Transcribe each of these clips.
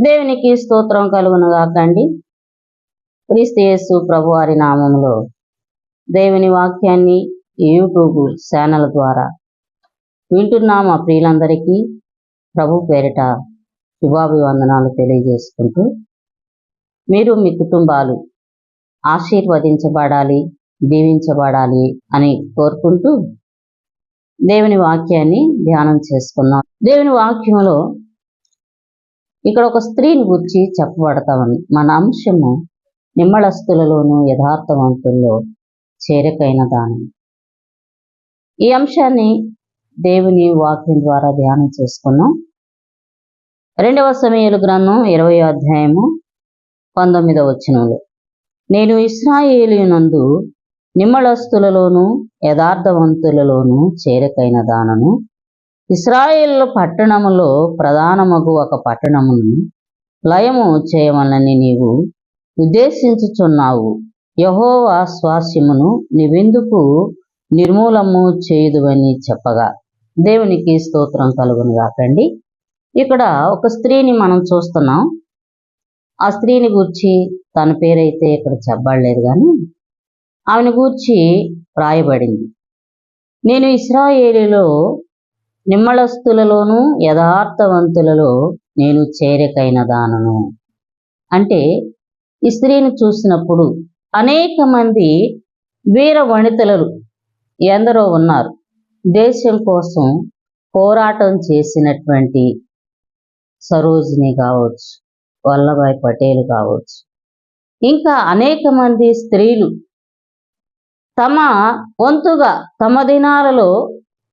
దేవునికి స్తోత్రం కలుగును కాకండి క్రీస్తు యేసు ప్రభు వారి దేవుని వాక్యాన్ని యూట్యూబ్ ఛానల్ ద్వారా వింటున్న మా ప్రియులందరికీ. ప్రభు పేరిట శుభాభివందనాలు తెలియజేసుకుంటూ మీరు మీ కుటుంబాలు ఆశీర్వదించబడాలి దీవించబడాలి అని కోరుకుంటూ దేవుని వాక్యాన్ని ధ్యానం చేసుకున్నాం దేవుని వాక్యంలో ఇక్కడ ఒక స్త్రీని గురించి చెప్పబడతామని. మన అంశము నిమ్మళస్తులలోను యథార్థవంతుల్లో చేరికైన దానం ఈ అంశాన్ని దేవుని వాక్యం ద్వారా ధ్యానం చేసుకున్నాం. రెండవ సమయాలు గ్రంథం ఇరవై అధ్యాయము పంతొమ్మిదవ వచనంలో. నేను ఇస్రాయేలీనందు నిమ్మళస్తులలోను యథార్థవంతులలోను చేరికైన దానను ఇస్రాయేల్ పట్టణములో ప్రధానముకు ఒక పట్టణమును లయము చేయమనని నీవు ఉద్దేశించుచున్నావు. యహోవా స్వాస్యమును నీవెందుకు నిర్మూలము చేయుదువని చెప్పగా. దేవునికి స్తోత్రం కలుగును కాకండి ఇక్కడ ఒక స్త్రీని మనం చూస్తున్నాం. ఆ స్త్రీని గూర్చి తన పేరైతే ఇక్కడ చెప్పబడలేదు కానీ ఆమెను గూర్చి రాయబడింది. నేను ఇస్రాయేలీలో నిమ్మళస్తులలోనూ యథార్థవంతులలో నేను చేరికైన దానను అంటే ఈ స్త్రీని చూసినప్పుడు అనేక మంది వీర వనితలు ఎందరో ఉన్నారు. దేశం కోసం పోరాటం చేసినటువంటి సరోజిని కావచ్చు వల్లభాయ్ పటేల్ కావచ్చు. ఇంకా అనేక మంది స్త్రీలు తమ వంతుగా తమ దినాలలో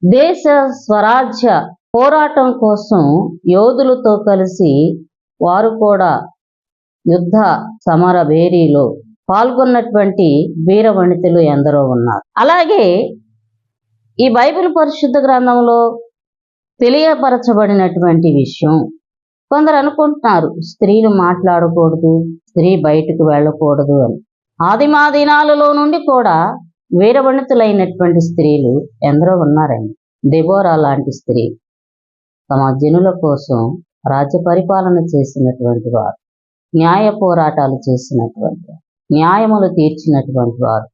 దేశ స్వరాజ్య పోరాటం కోసం యోధులతో కలిసి వారు కూడా యుద్ధ సమర భేరీలో పాల్గొన్నటువంటి వీరవణితులు ఎందరో ఉన్నారు. అలాగే ఈ బైబిల్ పరిశుద్ధ గ్రంథంలో తెలియపరచబడినటువంటి విషయం. కొందరు అనుకుంటున్నారు స్త్రీలు మాట్లాడకూడదు స్త్రీ బయటకు వెళ్ళకూడదు అని. ఆదిమా దినాలలో నుండి కూడా వీరవణితులైనటువంటి స్త్రీలు ఎందరో ఉన్నారండి. దెబోరా లాంటి స్త్రీ తమ జనుల కోసం రాజ్య పరిపాలన చేసినటువంటి వారు న్యాయ పోరాటాలు చేసినటువంటి వారు న్యాయములు తీర్చినటువంటి వారు.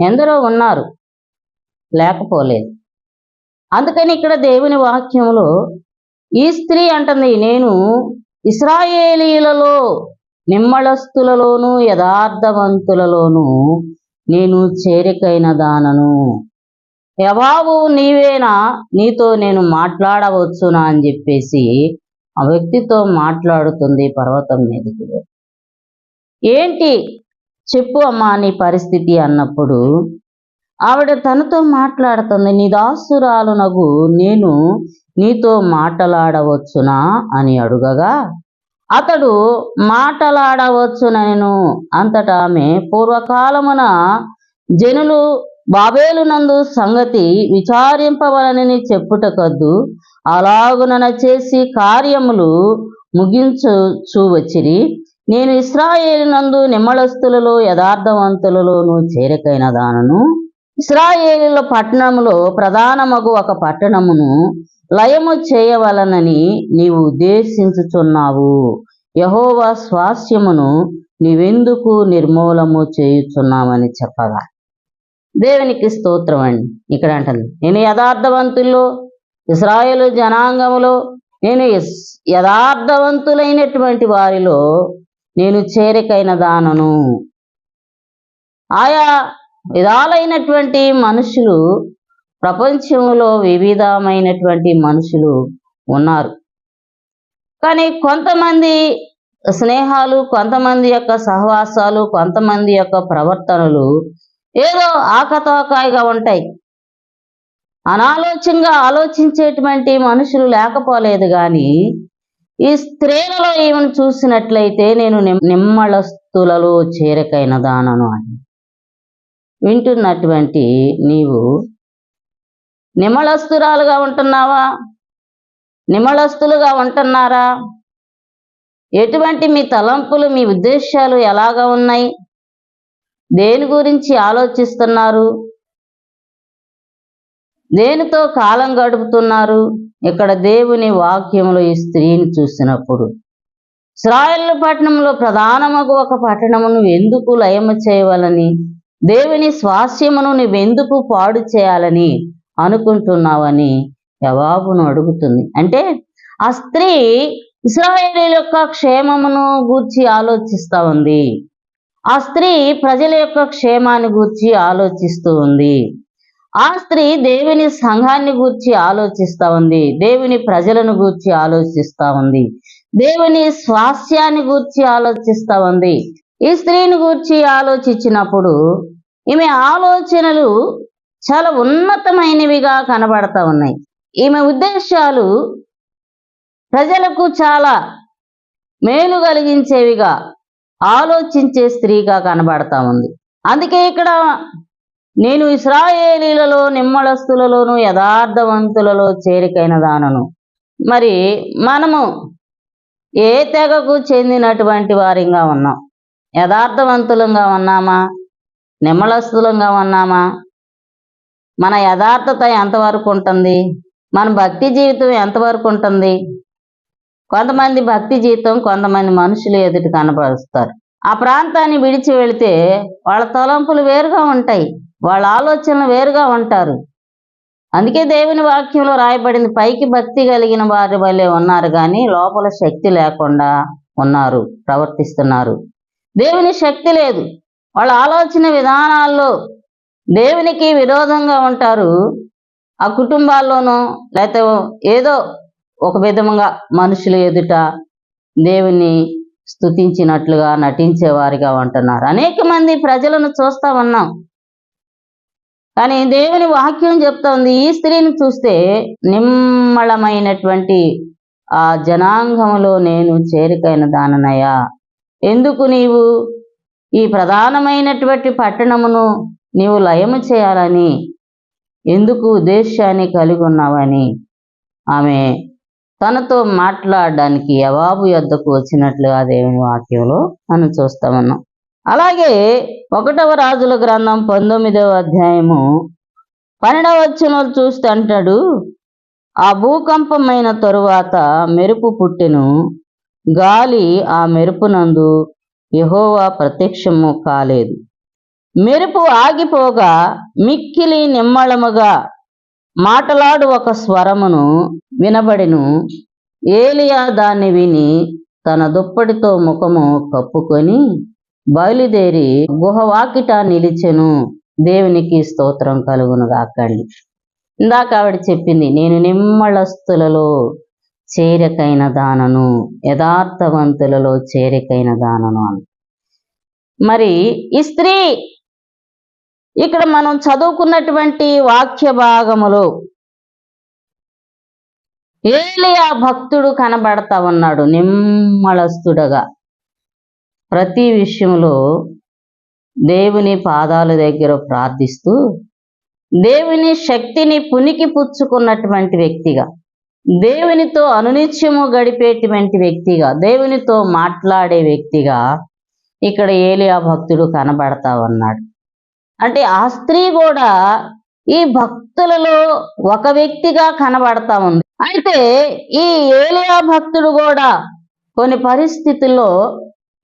ఎందరో ఉన్నారు లేకపోలేదు. అందుకని ఇక్కడ దేవుని వాక్యంలో ఈ స్త్రీ అంటుంది నేను ఇస్రాయేలీలలో నిమ్మళస్తులలోను యథార్థవంతులలోను నేను చేరికైన దానను. యబాబు నీవేనా? నీతో నేను మాట్లాడవచ్చునా? అని చెప్పేసి ఆ వ్యక్తితో మాట్లాడుతుంది పర్వతం మీదకి ఏంటి? చెప్పు అమ్మా నీ పరిస్థితి అన్నప్పుడు ఆవిడ తనతో మాట్లాడుతుంది నీ దాసురాలునగు నేను నీతో మాట్లాడవచ్చునా? అని అడుగగా అతడు మాటలాడవచ్చునను. అంతటా ఆమె పూర్వకాలమున జనులు బాబేలునందు సంగతి విచారింపవలనని చెప్పుటకద్దు. అలాగునన చేసి కార్యములు ముగించు వచ్చిరి నేను ఇస్రాయేలినందు నిమ్మళస్తులలో యథార్థవంతులలోను చేరికైన దానను ఇస్రాయేలీల పట్టణములో ప్రధానమగు ఒక పట్టణమును లయము చేయవలనని నీవు ఉద్దేశించుచున్నావు. యహోవ స్వాస్యమును నీవెందుకు నిర్మూలము చేయుచున్నామని చెప్పగా. దేవునికి స్తోత్రం అండి. ఇక్కడ అంటుంది నేను యథార్థవంతుల్లో ఇస్రాయేలు జనాంగములో నేను యథార్థవంతులైనటువంటి వారిలో నేను చేరికైన దానను. ఆయా విధాలైనటువంటి మనుషులు ప్రపంచంలో వివిధమైనటువంటి మనుషులు ఉన్నారు. కానీ కొంతమంది స్నేహాలు కొంతమంది యొక్క సహవాసాలు కొంతమంది యొక్క ప్రవర్తనలు ఏదో ఆకతోకాయిగా ఉంటాయి. అనాలోచ్యంగా ఆలోచించేటువంటి మనుషులు లేకపోలేదు కానీ ఈ స్త్రీలలో ఈమెను చూసినట్లయితే నేను నిమ్- నిమ్మళస్తులలో చేరికైన దానను అని. వింటున్నటువంటి నీవు నిమ్మళస్తురాలుగా ఉంటున్నావా? నిమ్మళస్తులుగా ఉంటున్నారా? ఎటువంటి మీ తలంపులు మీ ఉద్దేశాలు ఎలాగా ఉన్నాయి? దేని గురించి ఆలోచిస్తున్నారు? దేనితో కాలం గడుపుతున్నారు? ఇక్కడ దేవుని వాక్యంలో ఈ స్త్రీని చూసినప్పుడు. ఇస్రాయేల్ పట్టణంలో ప్రధానమగు ఒక పట్టణమును ఎందుకు లయము చేయవలని? దేవుని స్వాస్యమును నువ్వెందుకు పాడు చేయాలని అనుకుంటున్నావని జవాబును అడుగుతుంది. అంటే ఆ స్త్రీ ఇస్రాయేలీల యొక్క క్షేమమును గూర్చి ఆలోచిస్తా ఉంది. ఆ స్త్రీ ప్రజల యొక్క క్షేమాన్ని గూర్చి ఆలోచిస్తూ ఉంది. ఆ స్త్రీ దేవుని సంఘాన్ని గూర్చి ఆలోచిస్తా ఉంది. దేవుని ప్రజలను గూర్చి ఆలోచిస్తా ఉంది. దేవుని స్వాస్యాన్ని గూర్చి ఆలోచిస్తా ఉంది. ఈ స్త్రీని గూర్చి ఆలోచించినప్పుడు ఈమె ఆలోచనలు చాలా ఉన్నతమైనవిగా కనబడతా ఉన్నాయి. ఈమె ఉద్దేశాలు ప్రజలకు చాలా మేలు కలిగించేవిగా ఆలోచించే స్త్రీగా కనబడతా ఉంది. అందుకే ఇక్కడ నేను ఇస్రాయేలీలలో నిమ్మలస్తులలోను యథార్థవంతులలో చేరికైన దానను. మరి మనము ఏ తెగకు చెందినటువంటి వారిగా ఉన్నాం? యథార్థవంతులంగా ఉన్నామా? నిమ్మళస్తులంగా ఉన్నామా? మన యథార్థత ఎంతవరకు ఉంటుంది? మన భక్తి జీవితం ఎంతవరకు ఉంటుంది? కొంతమంది భక్తి జీవితం కొంతమంది మనుషులు ఎదుటి కనపరుస్తారు ఆ ప్రాంతాన్ని విడిచి వెళితే వాళ్ళ తలంపులు వేరుగా ఉంటాయి. వాళ్ళ ఆలోచనలు వేరుగా ఉంటారు. అందుకే దేవుని వాక్యంలో రాయబడింది పైకి భక్తి కలిగిన వారి వల్లే ఉన్నారు కానీ లోపల శక్తి లేకుండా ఉన్నారు ప్రవర్తిస్తున్నారు. దేవుని శక్తి లేదు. వాళ్ళ ఆలోచన విధానాల్లో దేవునికి విరోధంగా ఉంటారు. ఆ కుటుంబాల్లోనూ లేకపోతే ఏదో ఒక విధముగా మనుషుల ఎదుట దేవుని స్తుతించినట్లుగా నటించేవారిగా ఉంటున్నారు. అనేక మంది ప్రజలను చూస్తా ఉన్నాం. కానీ దేవుని వాక్యం చెప్తోంది ఈ స్త్రీని చూస్తే నిమ్మళమైనటువంటి ఆ జనాంగములో నేను చేరికైన దాననయ్యా. ఎందుకు నీవు ఈ ప్రధానమైనటువంటి పట్టణమును నీవు లయము చేయాలని ఎందుకు ఉద్దేశాన్ని కలిగి ఉన్నావని? ఆమె తనతో మాట్లాడడానికి యవాబు యొద్దకు వచ్చినట్లుగా దేవుని వాక్యంలో మనం చూస్తామన్నాం అలాగే ఒకటవ రాజుల గ్రంథం పంతొమ్మిదవ అధ్యాయము పన్నెండవ వచనంలో చూస్తే అంటాడు ఆ భూకంపమైన తరువాత మెరుపు పుట్టెను గాలి ఆ మెరుపునందు యహోవా ప్రత్యక్షము కాలేదు. మెరుపు ఆగిపోగా మిక్కిలి నిమ్మళముగా మాటలాడు ఒక స్వరమును వినబడెను. ఏలియా దాన్ని విని తన దుప్పటితో ముఖము కప్పుకొని బయలుదేరి గుహవాకిట నిలిచెను. దేవునికి స్తోత్రం కలుగును కాకండి ఇందాక ఆవిడ చెప్పింది నేను నిమ్మళస్తులలో చేరికైన దానను యథార్థవంతులలో చేరికైన దానను అని. మరి ఈ స్త్రీ ఇక్కడ మనం చదువుకున్నటువంటి వాక్య భాగములో ఏలియా భక్తుడు కనబడతా ఉన్నాడు నిమ్మళస్తుడగా ప్రతి విషయంలో దేవుని పాదాల దగ్గర ప్రార్థిస్తూ దేవుని శక్తిని పునికి పుచ్చుకున్నటువంటి వ్యక్తిగా దేవునితో అనునిత్యము గడిపేటువంటి వ్యక్తిగా దేవునితో మాట్లాడే వ్యక్తిగా ఇక్కడ ఏలియా భక్తుడు కనబడతా ఉన్నాడు. అంటే ఆ స్త్రీ కూడా ఈ భక్తులలో ఒక వ్యక్తిగా కనబడతా ఉంది. అయితే ఈ ఏలియా భక్తుడు కూడా కొన్ని పరిస్థితుల్లో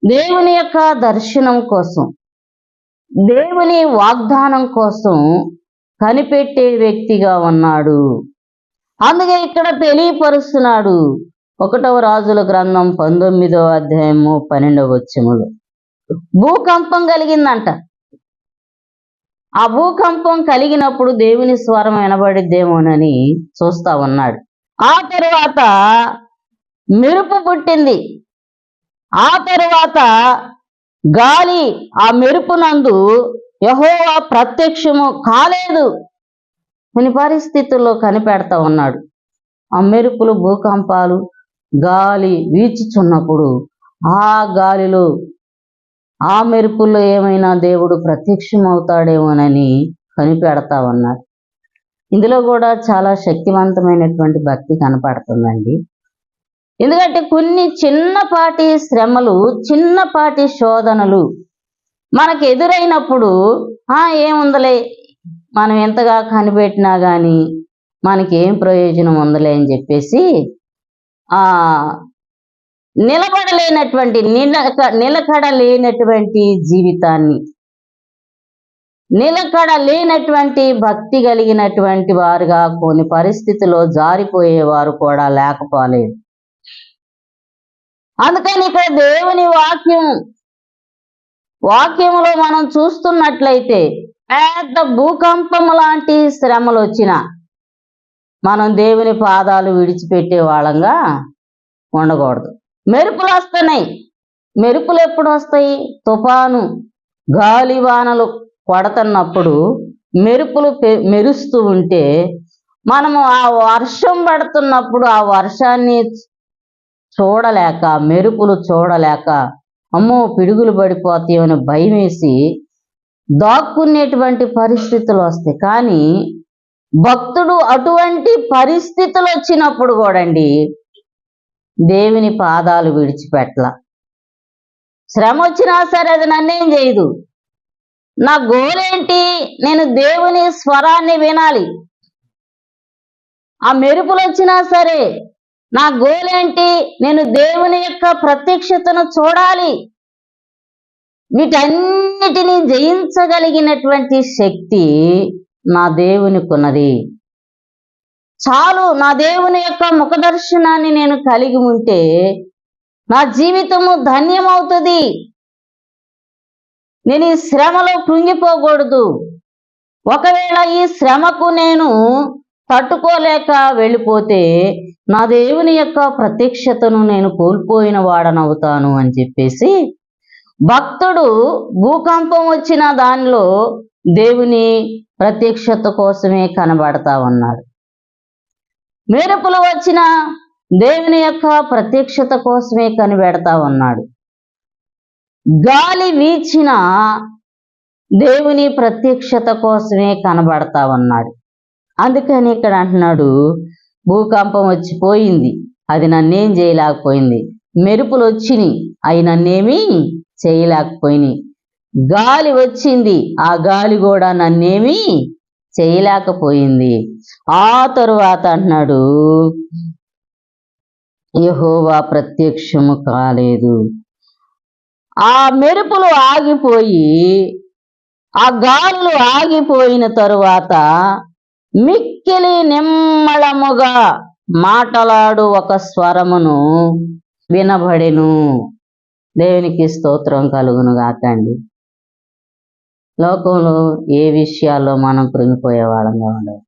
దేవుని యొక్క దర్శనం కోసం దేవుని వాగ్దానం కోసం కనిపెట్టే వ్యక్తిగా ఉన్నాడు. అందుకే ఇక్కడ తెలియపరుస్తున్నాడు ఒకటవ రాజుల గ్రంథం పంతొమ్మిదవ అధ్యాయము పన్నెండవ వచ్చములు భూకంపం కలిగిందంట. ఆ భూకంపం కలిగినప్పుడు దేవుని స్వరం వినబడిద్దేమోనని చూస్తా ఉన్నాడు. ఆ తరువాత మెరుపు పుట్టింది. ఆ తరువాత గాలి ఆ మెరుపునందు యహోవా ప్రత్యక్షము కాలేదు కొన్ని పరిస్థితుల్లో కనిపెడతా ఉన్నాడు. ఆ మెరుపులు భూకంపాలు గాలి వీచుచున్నప్పుడు ఆ గాలిలో ఆ మెరుపుల్లో ఏమైనా దేవుడు ప్రత్యక్షమవుతాడేమోనని కనిపెడతా ఉన్నారు ఇందులో కూడా చాలా శక్తివంతమైనటువంటి భక్తి కనపడుతుందండి. ఎందుకంటే కొన్ని చిన్నపాటి శ్రమలు చిన్నపాటి శోధనలు మనకు ఎదురైనప్పుడు ఆ ఏముందలే మనం ఎంతగా కనిపెట్టినా కానీ మనకి ఏం ప్రయోజనం ఉందలే అని చెప్పేసి ఆ నిలబడలేనటువంటి నిలక నిలకడ లేనటువంటి జీవితాన్ని. నిలకడ లేనటువంటి భక్తి కలిగినటువంటి వారుగా కొన్ని పరిస్థితుల్లో జారిపోయేవారు కూడా లేకపోలేదు. అందుకని ఇక్కడ దేవుని వాక్యం వాక్యంలో మనం చూస్తున్నట్లయితే పెద్ద భూకంపం లాంటి శ్రమలు వచ్చిన మనం దేవుని పాదాలు విడిచిపెట్టే వాళ్ళంగా ఉండకూడదు. మెరుపులు వస్తున్నాయి. మెరుపులు ఎప్పుడు వస్తాయి? తుఫాను గాలి వానలు కొడుతున్నప్పుడు మెరుపులు మెరుస్తూ ఉంటే మనము ఆ వర్షం పడుతున్నప్పుడు ఆ వర్షాన్ని చూడలేక మెరుపులు చూడలేక అమ్మో పిడుగులు పడిపోతాయని భయం వేసి దాక్కునేటువంటి పరిస్థితులు వస్తాయి. కానీ భక్తుడు అటువంటి పరిస్థితులు వచ్చినప్పుడు కూడండి దేవుని పాదాలు విడిచిపెట్టల శ్రమ వచ్చినా సరే అది నన్నేం చేయదు. నా గోల్ ఏంటి? నేను దేవుని స్వరాన్ని వినాలి. ఆ మెరుపులు వచ్చినా సరే నా గోల్ ఏంటి? నేను దేవుని యొక్క ప్రత్యక్షతను చూడాలి. వీటన్నిటినీ జయించగలిగినటువంటి శక్తి నా దేవునికి ఉన్నది చాలు నా దేవుని యొక్క ముఖదర్శనాన్ని నేను కలిగి ఉంటే నా జీవితము ధన్యమవుతుంది. నేను ఈ శ్రమలో కృంగిపోకూడదు. ఒకవేళ ఈ శ్రమకు నేను తట్టుకోలేక వెళ్ళిపోతే నా దేవుని యొక్క ప్రత్యక్షతను నేను కోల్పోయిన వాడనవుతాను అని చెప్పేసి భక్తుడు భూకంపం వచ్చిన దానిలో దేవుని ప్రత్యక్షత కోసమే కనబడతా ఉన్నాడు. మెరుపులు వచ్చిన దేవుని యొక్క ప్రత్యక్షత కోసమే కనిపెడతా ఉన్నాడు. గాలి వీచిన దేవుని ప్రత్యక్షత కోసమే కనబడతా ఉన్నాడు. అందుకని ఇక్కడ అంటున్నాడు భూకంపం వచ్చిపోయింది అది నన్నేం చేయలేకపోయింది. మెరుపులు వచ్చినాయి అవి నన్నేమీ చేయలేకపోయినాయి. గాలి వచ్చింది ఆ గాలి కూడా నన్నేమీ చేయలేకపోయింది. ఆ తరువాత అంటున్నాడు యహోవా ప్రత్యక్షము కాలేదు. ఆ మెరుపులు ఆగిపోయి ఆ గాలులు ఆగిపోయిన తరువాత మిక్కిలి నిమ్మళముగా మాటలాడు ఒక స్వరమును వినబడెను. దేవునికి స్తోత్రం కలుగును గాకండి లోకంలో ఏ విషయాల్లో మనం కృంగిపోయే వాళ్ళంగా ఉండదు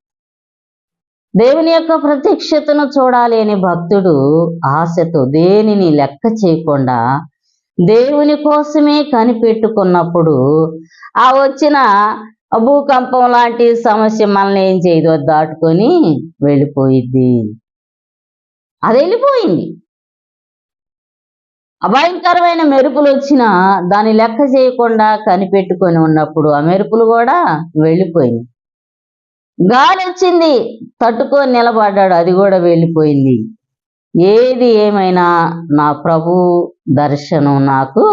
దేవుని యొక్క ప్రత్యక్షతను చూడాలి అని భక్తుడు ఆశతో దేనిని లెక్క చేయకుండా దేవుని కోసమే కనిపెట్టుకున్నప్పుడు ఆ వచ్చిన భూకంపం లాంటి సమస్య మనల్ని ఏం చేయదు దాటుకొని వెళ్ళిపోయిద్ది. అది వెళ్ళిపోయింది. అభయంకరమైన మెరుపులు వచ్చినా దాన్ని లెక్క చేయకుండా కనిపెట్టుకొని ఉన్నప్పుడు ఆ మెరుపులు కూడా వెళ్ళిపోయింది. గాలి వచ్చింది తట్టుకొని నిలబడ్డాడు అది కూడా వెళ్ళిపోయింది. ఏది ఏమైనా నా ప్రభు దర్శనం నాకు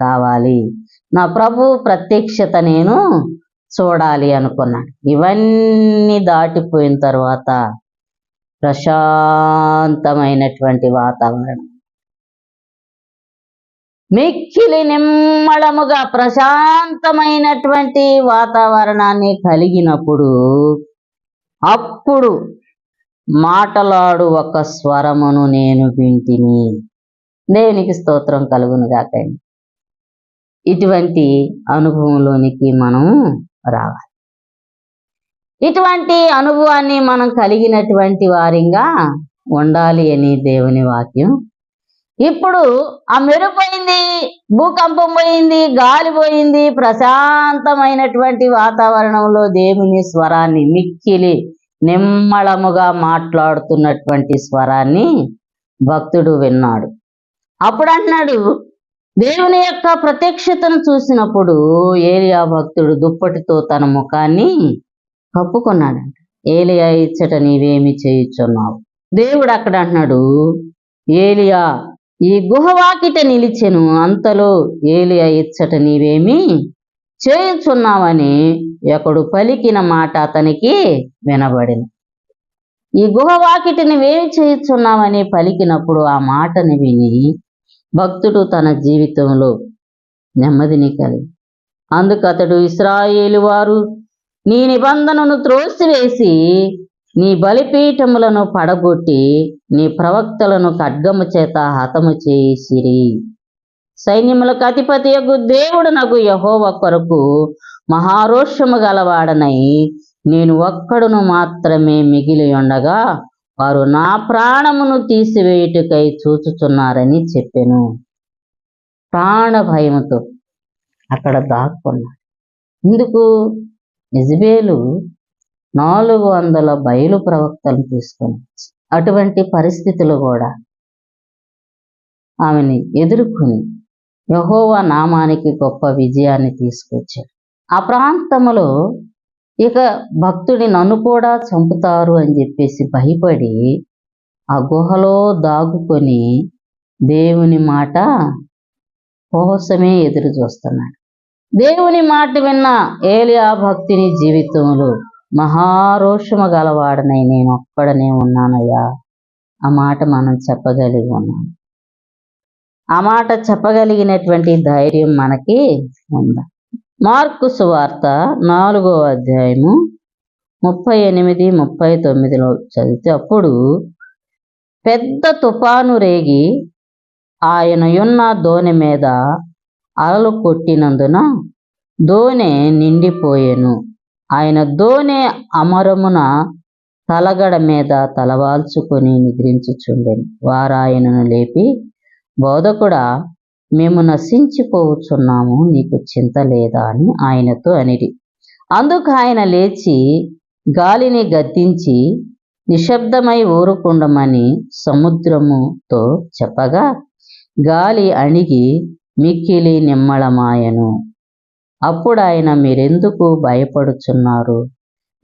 కావాలి. నా ప్రభు ప్రత్యక్షత నేను చూడాలి అనుకున్నాడు. ఇవన్నీ దాటిపోయిన తర్వాత ప్రశాంతమైనటువంటి వాతావరణం. మిక్కిలి నిమ్మళముగా ప్రశాంతమైనటువంటి వాతావరణాన్ని కలిగినప్పుడు అప్పుడు మాటలాడు ఒక స్వరమును నేను వింటిని. దేవునికి స్తోత్రం కలుగును గాకండి ఇటువంటి అనుభవంలోనికి మనం రావాలి. ఇటువంటి అనుభవాన్ని మనం కలిగినటువంటి వారిగా ఉండాలి అని దేవుని వాక్యం ఇప్పుడు ఆ మెరుపోయింది భూకంపం పోయింది గాలి పోయింది ప్రశాంతమైనటువంటి వాతావరణంలో దేవుని స్వరాన్ని మిక్కిలి నిమ్మళముగా మాట్లాడుతున్నటువంటి స్వరాన్ని భక్తుడు విన్నాడు. అప్పుడు అంటున్నాడు దేవుని యొక్క ప్రత్యక్షతను చూసినప్పుడు ఏలియా భక్తుడు దుప్పటితో తన ముఖాన్ని కప్పుకున్నాడంట. ఏలియా ఇచ్చట నీవేమి చేయుచున్నావు? దేవుడు అక్కడ అంటున్నాడు ఏలియా ఈ గుహవాకిట నిలిచెను. అంతలో ఏలియా ఇచ్చట నీవేమి చేయుచున్నావని ఒకడు పలికిన మాట అతనికి వినబడింది ఈ గుహవాకిట నువ్వేమి చేయుచున్నావని పలికినప్పుడు ఆ మాటని విని భక్తుడు తన జీవితంలో నెమ్మదిని కలిగి. అందుకు అతడు ఇస్రాయేలు వారు నీ నిబంధనను త్రోసివేసి నీ బలిపీఠములను పడగొట్టి నీ ప్రవక్తలను ఖడ్గము చేత హతము చేసిరి. సైన్యములకు అధిపతి యొక్క దేవుడు నాకు యహోవ కొరకు మహారోషము గలవాడనై నేను ఒక్కడును మాత్రమే మిగిలి ఉండగా వారు నా ప్రాణమును తీసివేయుటకై చూచుచున్నారని చెప్పాను. ప్రాణ భయముతో అక్కడ దాక్కున్నాడు. ఎందుకు నిజబేలు నాలుగు వందల బయలు ప్రవక్తలను తీసుకొని అటువంటి పరిస్థితులు కూడా ఆమెని ఎదుర్కొని యహోవా నామానికి గొప్ప విజయాన్ని తీసుకొచ్చాడు ఆ ప్రాంతంలో ఇక భక్తుడి నన్ను కూడా చంపుతారు అని చెప్పేసి భయపడి ఆ గుహలో దాగుకొని దేవుని మాట కోసమే ఎదురు చూస్తున్నాడు. దేవుని మాట విన్న ఏలియా భక్తిని జీవితంలో మహారోషము గలవాడనై నేను ఒక్కడనే ఉన్నానయ్యా. ఆ మాట మనం చెప్పగలిగి ఉన్నాం. ఆ మాట చెప్పగలిగినటువంటి ధైర్యం మనకి ఉందా? మార్కు సువార్త నాలుగో అధ్యాయము ముప్పై ఎనిమిది ముప్పై తొమ్మిదిలో చదివితే అప్పుడు పెద్ద తుఫాను రేగి ఆయన ఉన్న దోణి మీద అలలు కొట్టినందున దోణె నిండిపోయెను. ఆయన దోనే అమరమున తలగడ మీద తలవాల్చుకొని నిద్రించుచుండెను. వారాయనను లేపి బోధకుడా మేము నశించిపోవచ్చున్నాము నీకు చింత లేదా అని ఆయనతో అనిరి. అందుకు ఆయన లేచి గాలిని గద్దించి నిశ్శబ్దమై ఊరుకుండమని సముద్రముతో చెప్పగా గాలి అణిగి మిక్కిలి నిమ్మళమాయను. అప్పుడు ఆయన మీరెందుకు భయపడుచున్నారు?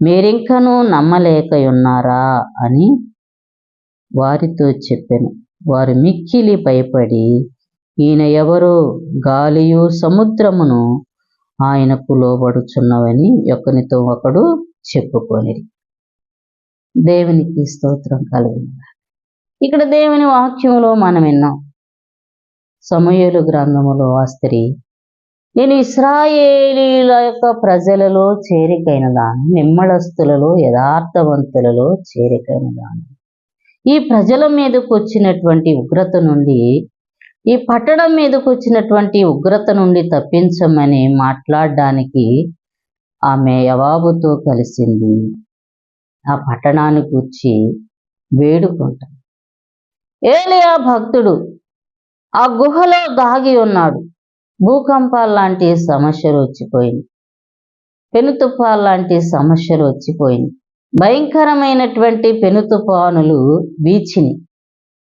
మీరింకనూ నమ్మలేకయున్నారా? అని వారితో చెప్పాను. వారు మిక్కిలి భయపడి ఈయన ఎవరో గాలియు సముద్రమును ఆయనకు లోబడుచున్నవని ఒకనితో ఒకడు చెప్పుకొని దేవునికి స్తోత్రం కలుగును ఇక్కడ దేవుని వాక్యంలో మనం విన్నాం సమయలు గ్రంథములో ఆ స్త్రీ నేను ఇస్రాయేలీల యొక్క ప్రజలలో చేరికైన దాను నిమ్మళస్తులలో యథార్థవంతులలో చేరికైన దాను ఈ ప్రజల మీదకు వచ్చినటువంటి ఉగ్రత నుండి ఈ పట్టణం మీదకు వచ్చినటువంటి ఉగ్రత నుండి తప్పించమని మాట్లాడడానికి ఆమె యవాబుతో కలిసింది. ఆ పట్టణానికి వచ్చి వేడుకుంటాం. ఏలియా భక్తుడు ఆ గుహలో దాగి ఉన్నాడు. భూకంపాలు లాంటి సమస్యలు వచ్చిపోయింది పెనుతుఫాల లాంటి సమస్యలు వచ్చిపోయింది భయంకరమైనటువంటి పెనుతుఫానులు బీచిని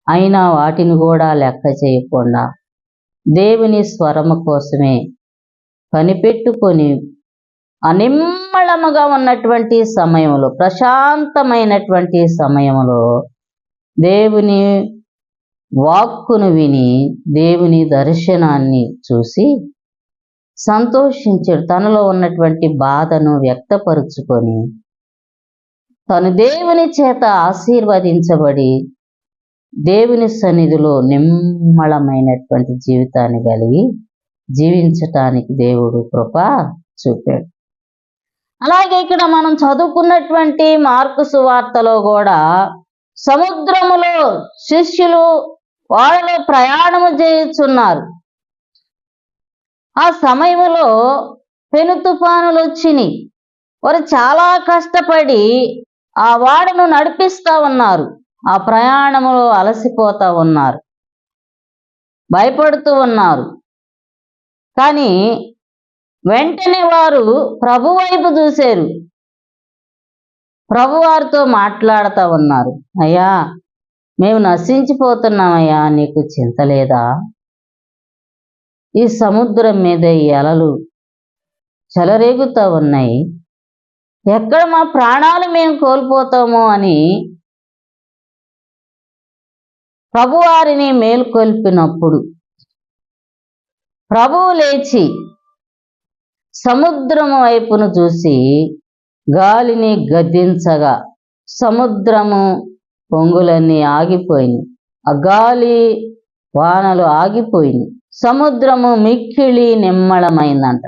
అయినా వాటిని కూడా లెక్క చేయకుండా దేవుని స్వరము కోసమే కనిపెట్టుకొని అనిమ్మళముగా ఉన్నటువంటి సమయంలో ప్రశాంతమైనటువంటి సమయంలో దేవుని వాక్కును విని దేవుని దర్శనాన్ని చూసి సంతోషించాడు. తనలో ఉన్నటువంటి బాధను వ్యక్తపరుచుకొని తను దేవుని చేత ఆశీర్వదించబడి దేవుని సన్నిధిలో నిమ్మళమైనటువంటి జీవితాన్ని కలిగి జీవించటానికి దేవుడు కృప చూపాడు. అలాగే ఇక్కడ మనం చదువుకున్నటువంటి మార్కు సువార్తలో కూడా సముద్రములో శిష్యులు వాళ్ళలో ప్రయాణము చేయుచున్నారు. ఆ సమయంలో పెను తుఫానులు వచ్చినాయి వారు చాలా కష్టపడి ఆ వాడను నడిపిస్తా ఉన్నారు. ఆ ప్రయాణములో అలసిపోతా ఉన్నారు. భయపడుతూ ఉన్నారు. కానీ వెంటనే వారు ప్రభు వైపు చూశారు. ప్రభువారితో మాట్లాడుతూ ఉన్నారు. అయ్యా మేము నశించిపోతున్నామయ్యా నీకు చింత లేదా? ఈ సముద్రం మీద ఈ అలలు చెలరేగుతూ ఉన్నాయి. ఎక్కడ మా ప్రాణాలు మేము కోల్పోతామో అని ప్రభువారిని మేల్కొల్పినప్పుడు ప్రభువు లేచి సముద్రము వైపును చూసి గాలిని గద్దించగా సముద్రము పొంగులన్నీ ఆగిపోయినాయి. అగాలి వానలు ఆగిపోయింది సముద్రము మిక్కిలి నిమ్మళమైందంట.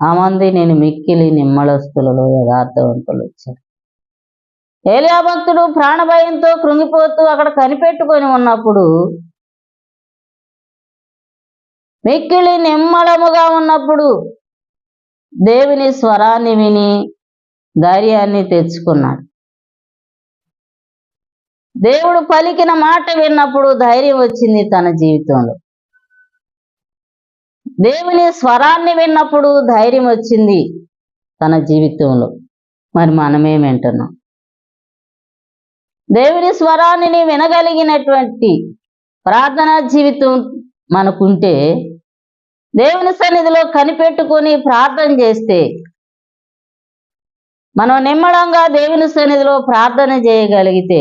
ఆ మంది నేను మిక్కిలి నిమ్మళస్తులలో యథార్థవంతులు వచ్చారు ఏలియా భక్తుడు ప్రాణభయంతో కృంగిపోతూ అక్కడ కనిపెట్టుకొని ఉన్నప్పుడు మిక్కిలి నిమ్మళముగా ఉన్నప్పుడు దేవుని స్వరాన్ని విని ధైర్యాన్ని తెచ్చుకున్నాడు. దేవుడు పలికిన మాట విన్నప్పుడు ధైర్యం వచ్చింది తన జీవితంలో. దేవుని స్వరాన్ని విన్నప్పుడు ధైర్యం వచ్చింది తన జీవితంలో. మరి మనమేం వింటున్నాం. దేవుని స్వరాన్ని వినగలిగినటువంటి ప్రార్థనా జీవితం మనకుంటే దేవుని సన్నిధిలో కనిపెట్టుకొని ప్రార్థన చేస్తే మనం నిమ్మడంగా దేవుని సన్నిధిలో ప్రార్థన చేయగలిగితే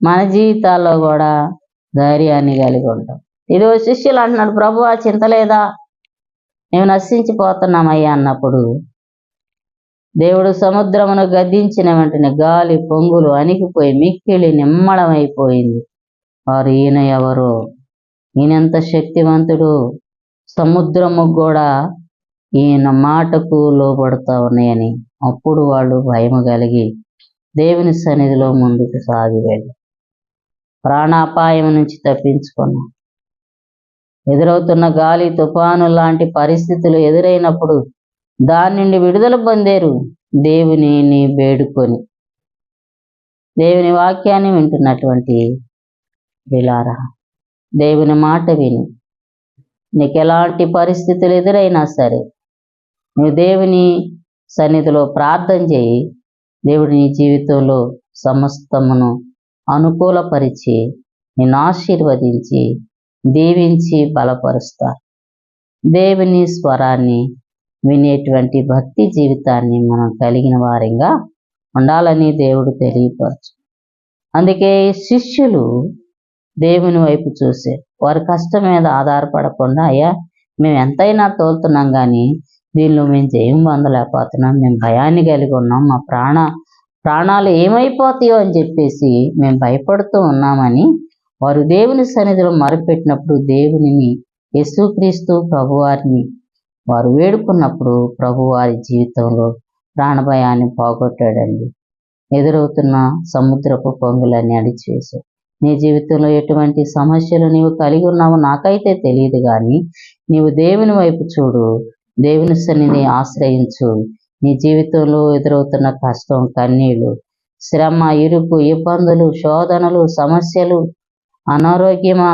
మన జీవితాల్లో కూడా ధైర్యాన్ని కలిగి ఉంటాం. ఇదో శిష్యులు అంటున్నాడు ప్రభు ఆ చింత లేదా? మేము నశించిపోతున్నామయ్యా అన్నప్పుడు దేవుడు సముద్రమును గద్దించిన వెంటనే గాలి పొంగులు అణిగిపోయి మిక్కిలి నిమ్మళమైపోయింది వారు ఈయన ఎవరు? ఈయనెంత శక్తివంతుడు? సముద్రము కూడా ఈయన మాటకు లోబడుతా ఉన్నాయని. అప్పుడు వాళ్ళు భయము కలిగి దేవుని సన్నిధిలో ముందుకు సాగి వెళ్ళి ప్రాణాపాయం నుంచి తప్పించుకున్నాం. ఎదురవుతున్న గాలి తుఫాను లాంటి పరిస్థితులు ఎదురైనప్పుడు దాని నుండి విడుదల పొందేరు దేవుని నీ వేడుకొని. దేవుని వాక్యాన్ని వింటున్నటువంటి విలారా దేవుని మాట విని నీకు ఎలాంటి పరిస్థితులు ఎదురైనా సరే నువ్వు దేవుని సన్నిధిలో ప్రార్థన చేయి. దేవుడు నీ జీవితంలో సమస్తమును అనుకూలపరిచి నిన్ను ఆశీర్వదించి దీవించి బలపరుస్తారు. దేవుని స్వరాన్ని వినేటువంటి భక్తి జీవితాన్ని మనం కలిగిన వారిగా ఉండాలని దేవుడు తెలియపరచు. అందుకే శిష్యులు దేవుని వైపు చూసే వారి కష్టం మీద ఆధారపడకుండా అయ్యా మేము ఎంతైనా తోలుతున్నాం కానీ దీనిలో మేము జయం పొందలేకపోతున్నాం మేము భయాన్ని కలిగి ఉన్నాం మా ప్రాణ ప్రాణాలు ఏమైపోతాయో అని చెప్పేసి మేము భయపడుతూ ఉన్నామని వారు దేవుని సన్నిధిలో మరపెట్టినప్పుడు దేవునిని యేసుక్రీస్తు ప్రభువారిని వారు వేడుకున్నప్పుడు ప్రభువారి జీవితంలో ప్రాణభయాన్ని పోగొట్టాడండి. ఎదురవుతున్న సముద్రపు పొంగులన్నీ అడిచివేశాడు నీ జీవితంలో ఎటువంటి సమస్యలు నీవు కలిగి ఉన్నావో నాకైతే తెలియదు కానీ నీవు దేవుని వైపు చూడు దేవుని సన్నిధిని ఆశ్రయించు నీ జీవితంలో ఎదురవుతున్న కష్టం కన్నీళ్ళు శ్రమ ఇరుకు ఇబ్బందులు శోధనలు సమస్యలు అనారోగ్యమా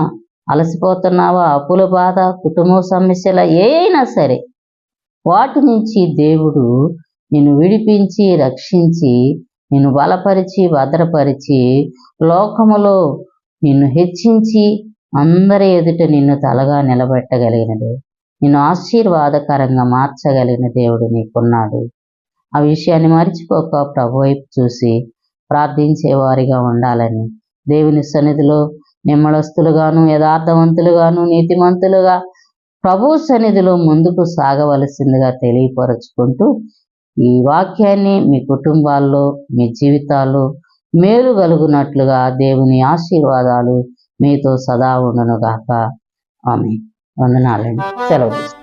అలసిపోతున్నావా అప్పుల బాధ కుటుంబ సమస్యల ఏ అయినా సరే వాటి నుంచి దేవుడు నిన్ను విడిపించి రక్షించి నిన్ను బలపరిచి భద్రపరిచి లోకములో నిన్ను హెచ్చించి అందరి ఎదుట నిన్ను తలగా నిలబెట్టగలిగినదే నిన్ను ఆశీర్వాదకరంగా మార్చగలిగిన దేవుడు నీకున్నాడు. ఆ విషయాన్ని మర్చిపోక ప్రభు వైపు చూసి ప్రార్థించేవారిగా ఉండాలని దేవుని సన్నిధిలో నిమ్మలస్తులుగాను యథార్థవంతులుగాను నీతిమంతులుగా ప్రభు సన్నిధిలో ముందుకు సాగవలసిందిగా తెలియపరచుకుంటూ ఈ వాక్యాన్ని మీ కుటుంబాల్లో మీ జీవితాల్లో మేలు కలుగునట్లుగా దేవుని ఆశీర్వాదాలు మీతో సదా ఉండునుగాక. ఆమె వందనాలండి సెలవు తీసుకుంటాను.